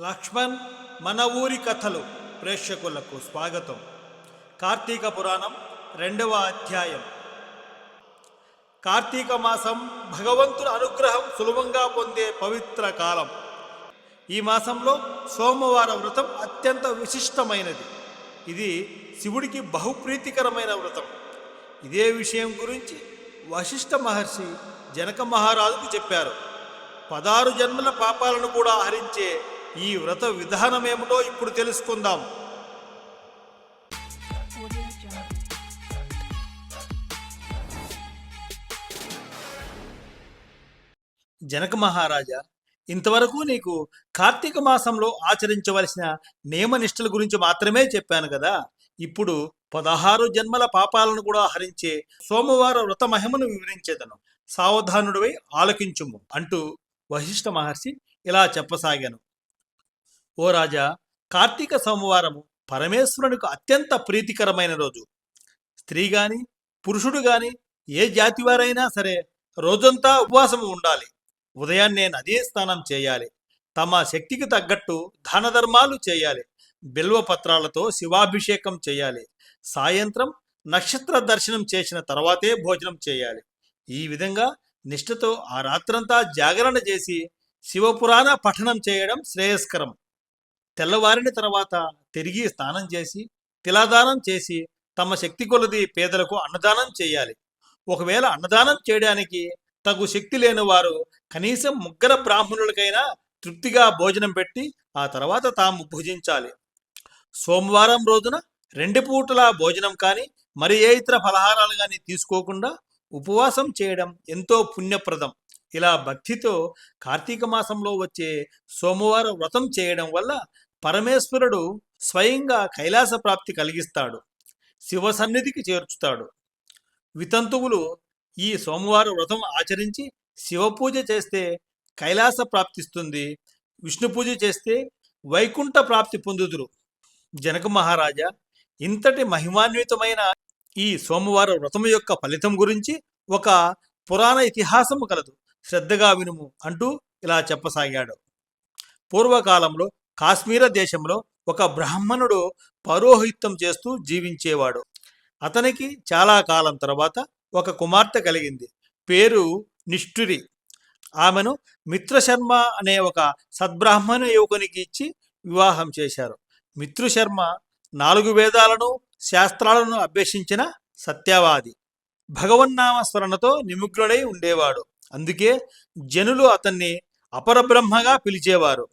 లక్ష్మణ్ మన ఊరి కథలు ప్రేక్షకులకు స్వాగతం. కార్తీక పురాణం రెండవ అధ్యాయం. కార్తీక మాసం భగవంతుని అనుగ్రహం సులభంగా పొందే పవిత్ర కాలం. ఈ మాసంలో సోమవార వ్రతం అత్యంత విశిష్టమైనది. ఇది శివుడికి బహుప్రీతికరమైన వ్రతం. ఇదే విషయం గురించి వశిష్ఠ మహర్షి జనక మహారాజుకు చెప్పారు. పదారు జన్మల పాపాలను కూడా హరించే ఈ వ్రత విధానమేమిటో ఇప్పుడు తెలుసుకుందాం. జనక మహారాజా ఇంతవరకు నీకు కార్తీక మాసంలో ఆచరించవలసిన నియమనిష్టల గురించి మాత్రమే చెప్పాను కదా. ఇప్పుడు పదహారు జన్మల పాపాలను కూడా హరించే సోమవార వ్రత మహిమను వివరించేదను. సావధానుడివై ఆలకించుము అంటూ వశిష్ఠ మహర్షి ఇలా చెప్పసాగాను. ఓ రాజా కార్తీక సోమవారము పరమేశ్వరునికి అత్యంత ప్రీతికరమైన రోజు. స్త్రీ గాని పురుషుడు గాని ఏ జాతి వారైనా సరే రోజంతా ఉపవాసం ఉండాలి. ఉదయాన్నే నదీ స్నానం చేయాలి. తమ శక్తికి తగ్గట్టు దాన ధర్మాలు చేయాలి. బిల్వ పత్రాలతో శివాభిషేకం చేయాలి. సాయంత్రం నక్షత్ర దర్శనం చేసిన తర్వాతే భోజనం చేయాలి. ఈ విధంగా నిష్ఠతో ఆ రాత్రంతా జాగరణ చేసి శివపురాణ పఠనం చేయడం శ్రేయస్కరం. తెల్లవారిన తర్వాత తిరిగి స్నానం చేసి తిలాదానం చేసి తమ శక్తి కొలది పేదలకు అన్నదానం చేయాలి. ఒకవేళ అన్నదానం చేయడానికి తగు శక్తి లేని వారు కనీసం ముగ్గుర బ్రాహ్మణులకైనా తృప్తిగా భోజనం పెట్టి ఆ తర్వాత తాము భుజించాలి. సోమవారం రోజున రెండు పూటల భోజనం కానీ మరి ఏ ఇతర ఫలహారాలు కానీ తీసుకోకుండా ఉపవాసం చేయడం ఎంతో పుణ్యప్రదం. ఇలా భక్తితో కార్తీక మాసంలో వచ్చే సోమవార వ్రతం చేయడం వల్ల పరమేశ్వరుడు స్వయంగా కైలాస ప్రాప్తి కలిగిస్తాడు శివ సన్నిధికి చేర్చుతాడు. వితంతువులు ఈ సోమవార వ్రతం ఆచరించి శివ పూజ చేస్తే కైలాస ప్రాప్తిస్తుంది విష్ణు పూజ చేస్తే వైకుంఠ ప్రాప్తి పొందుదురు. జనక మహారాజా ఇంతటి మహిమాన్వితమైన ఈ సోమవార వ్రతం యొక్క ఫలితం గురించి ఒక పురాణ ఇతిహాసము కలదు. శ్రద్ధగా వినుము అంటూ ఇలా చెప్పసాగాడు. పూర్వకాలంలో కాశ్మీర దేశంలో ఒక బ్రాహ్మణుడు పౌరోహిత్యం చేస్తూ జీవించేవాడు. అతనికి చాలా కాలం తర్వాత ఒక కుమార్తె కలిగింది. పేరు నిష్ఠురి. ఆమెను మిత్రశర్మ అనే ఒక సద్బ్రాహ్మణ యువకునికి ఇచ్చి వివాహం చేశారు. మిత్రుశర్మ నాలుగు వేదాలను శాస్త్రాలను అభ్యసించిన సత్యవాది. భగవన్నామ స్మరణతో నిముగ్నుడై ఉండేవాడు. అందుకే జనులు అతన్ని అపరబ్రహ్మగా పిలిచేవారు.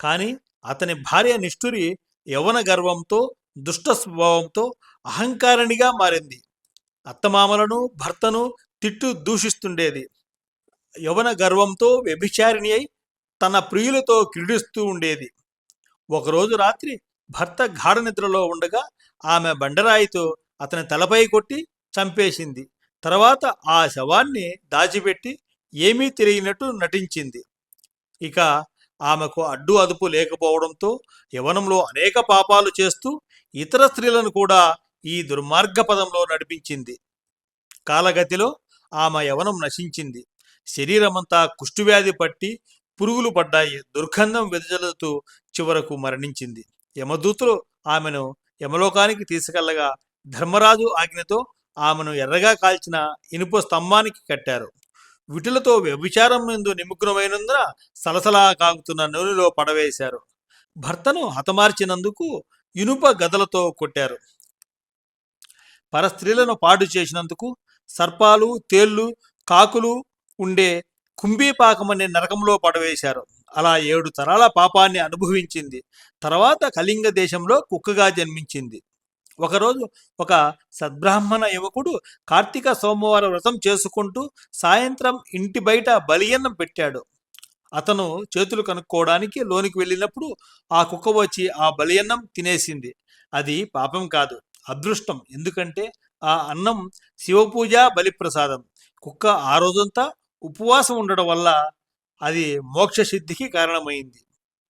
కానీ అతని భార్య నిష్ఠురి యవన గర్వంతో దుష్ట స్వభావంతో అహంకారిణిగా మారింది. అత్తమామలను భర్తను తిట్టు దూషిస్తుండేది. యవన గర్వంతో వ్యభిచారిణి అయి తన ప్రియులతో క్రీడిస్తూ ఉండేది. ఒకరోజు రాత్రి భర్త గాఢ నిద్రలో ఉండగా ఆమె బండరాయితో అతని తలపై కొట్టి చంపేసింది. తర్వాత ఆ శవాన్ని దాచిపెట్టి ఏమీ తెలియనట్టు నటించింది. ఇక ఆమెకు అడ్డు అదుపు లేకపోవడంతో యవనంలో అనేక పాపాలు చేస్తూ ఇతర స్త్రీలను కూడా ఈ దుర్మార్గ పదంలో నడిపించింది. కాలగతిలో ఆమె యవనం నశించింది. శరీరమంతా కుష్ఠువ్యాధి పట్టి పురుగులు పడ్డాయి. దుర్గంధం వెదజల్లుతూ చివరకు మరణించింది. యమదూతులు ఆమెను యమలోకానికి తీసుకెళ్ళగా ధర్మరాజు ఆజ్ఞతో ఆమెను ఎర్రగా కాల్చిన ఇనుప స్తంభానికి కట్టారు. విటులతో వ్యభిచారం ఎందు నిమగ్నమైనందున సలసలా కాగుతున్న నూనెలో పడవేశారు. భర్తను హతమార్చినందుకు ఇనుప గదలతో కొట్టారు. పరస్త్రీలను పాడు చేసినందుకు సర్పాలు తేళ్ళు కాకులు ఉండే కుంభీపాకమనే నరకంలో పడవేశారు. అలా ఏడు తరాల పాపాన్ని అనుభవించింది. తర్వాత కళింగ దేశంలో కుక్కగా జన్మించింది. ఒకరోజు ఒక సద్బ్రాహ్మణ యువకుడు కార్తీక సోమవారం వ్రతం చేసుకుంటూ సాయంత్రం ఇంటి బయట బలియన్నం పెట్టాడు. అతను చేతులు కనుక్కోవడానికి లోనికి వెళ్ళినప్పుడు ఆ కుక్క వచ్చి ఆ బలియన్నం తినేసింది. అది పాపం కాదు అదృష్టం. ఎందుకంటే ఆ అన్నం శివపూజ బలిప్రసాదం. కుక్క ఆ రోజంతా ఉపవాసం ఉండడం వల్ల అది మోక్ష సిద్ధికి కారణమైంది.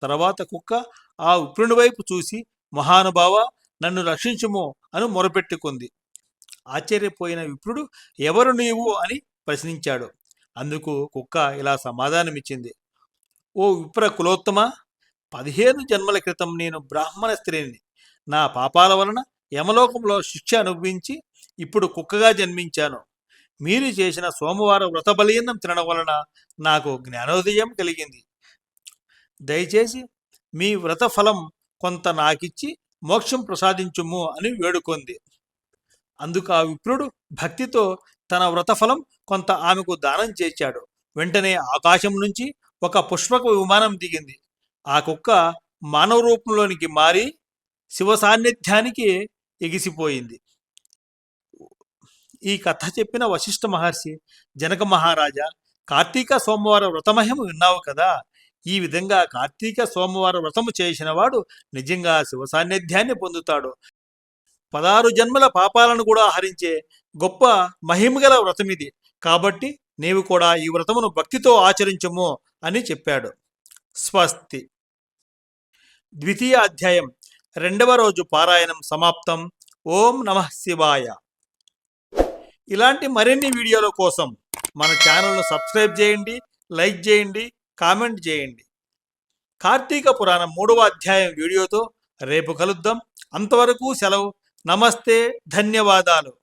తర్వాత కుక్క ఆ విప్రుని వైపు చూసి మహానుభావ నన్ను రక్షించుము అని మొరపెట్టుకుంది. ఆశ్చర్యపోయిన విప్రుడు ఎవరు నీవు అని ప్రశ్నించాడు. అందుకు కుక్క ఇలా సమాధానమిచ్చింది. ఓ విప్ర కులోత్తమ పదిహేను జన్మల క్రితం నేను బ్రాహ్మణ స్త్రీని. నా పాపాల వలన యమలోకంలో శిక్ష అనుభవించి ఇప్పుడు కుక్కగా జన్మించాను. మీరు చేసిన సోమవార వ్రత బలియన్నం తినడం వలన నాకు జ్ఞానోదయం కలిగింది. దయచేసి మీ వ్రత ఫలం కొంత నాకిచ్చి మోక్షం ప్రసాదించుము అని వేడుకొంది. అందుకు ఆ విప్రుడు భక్తితో తన వ్రతఫలం కొంత ఆమెకు దానం చేశాడు. వెంటనే ఆకాశం నుంచి ఒక పుష్పక విమానం దిగింది. ఆ కుక్క మానవ రూపంలోనికి మారి శివ సాన్నిధ్యానికి ఎగిసిపోయింది. ఈ కథ చెప్పిన వశిష్ఠ మహర్షి జనక మహారాజా కార్తీక సోమవారం వ్రతమహిమ విన్నావు కదా? ఈ విధంగా కార్తీక సోమవారం వ్రతము చేసినవాడు నిజంగా శివ సాన్నిధ్యాన్ని పొందుతాడు. పదహారు జన్మల పాపాలను కూడా హరించే గొప్ప మహిమగల వ్రతమిది కాబట్టి నీవు కూడా ఈ వ్రతమును భక్తితో ఆచరించము అని చెప్పాడు. స్వస్తి. ద్వితీయ అధ్యాయం రెండవ రోజు పారాయణం సమాప్తం. ఓం నమ శివాయ. ఇలాంటి మరిన్ని వీడియోల కోసం మన ఛానల్ను సబ్స్క్రైబ్ చేయండి లైక్ చేయండి కామెంట్ చేయండి. కార్తీక పురాణం మూడవ అధ్యాయం వీడియోతో రేపు కలుద్దాం. అంతవరకు సెలవు. నమస్తే. ధన్యవాదాలు.